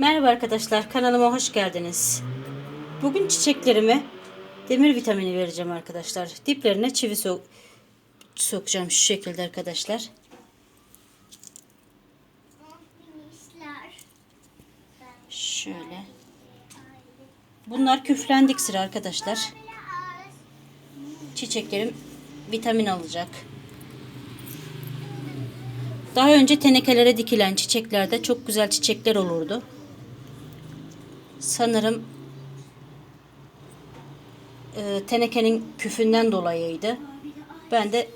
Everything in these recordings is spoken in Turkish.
Merhaba arkadaşlar, kanalıma hoş geldiniz. Bugün çiçeklerime demir vitamini vereceğim arkadaşlar. Diplerine çivi sok sokacağım şu şekilde arkadaşlar. Şöyle. Bunlar küflendik sıra arkadaşlar. Çiçeklerim vitamin alacak. Daha önce tenekelere dikilen çiçeklerde çok güzel çiçekler olurdu. Sanırım e, tenekenin küfünden dolayıydı. Ben de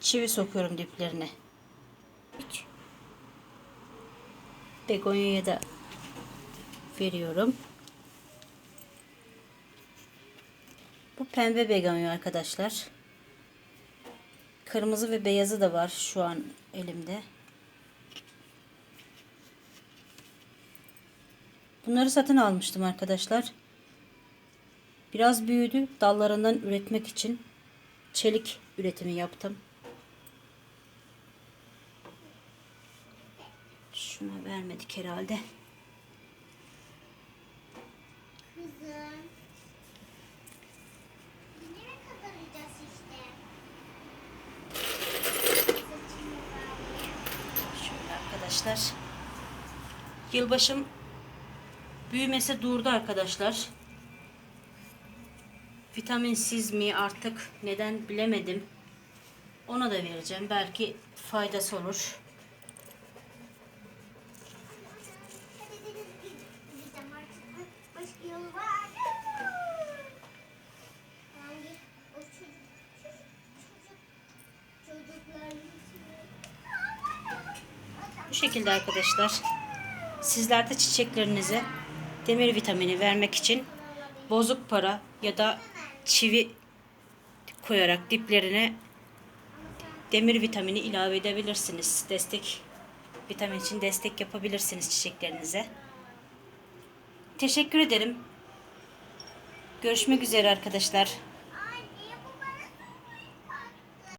çivi sokuyorum diplerine. Begonya'ya da veriyorum. Bu pembe begonya arkadaşlar. Kırmızı ve beyazı da var şu an elimde. Bunları satın almıştım arkadaşlar. Biraz büyüdü. Dallarından üretmek için çelik üretimi yaptım. Şuna vermedik herhalde. Kızım. Şöyle arkadaşlar. Yılbaşım büyümesi durdu arkadaşlar. Vitaminsiz mi artık neden bilemedim. Ona da vereceğim. Belki faydası olur. Bu şekilde arkadaşlar. Sizler de çiçeklerinize demir vitamini vermek için bozuk para ya da çivi koyarak diplerine demir vitamini ilave edebilirsiniz. Destek vitamin için destek yapabilirsiniz çiçeklerinize. Teşekkür ederim. Görüşmek üzere arkadaşlar.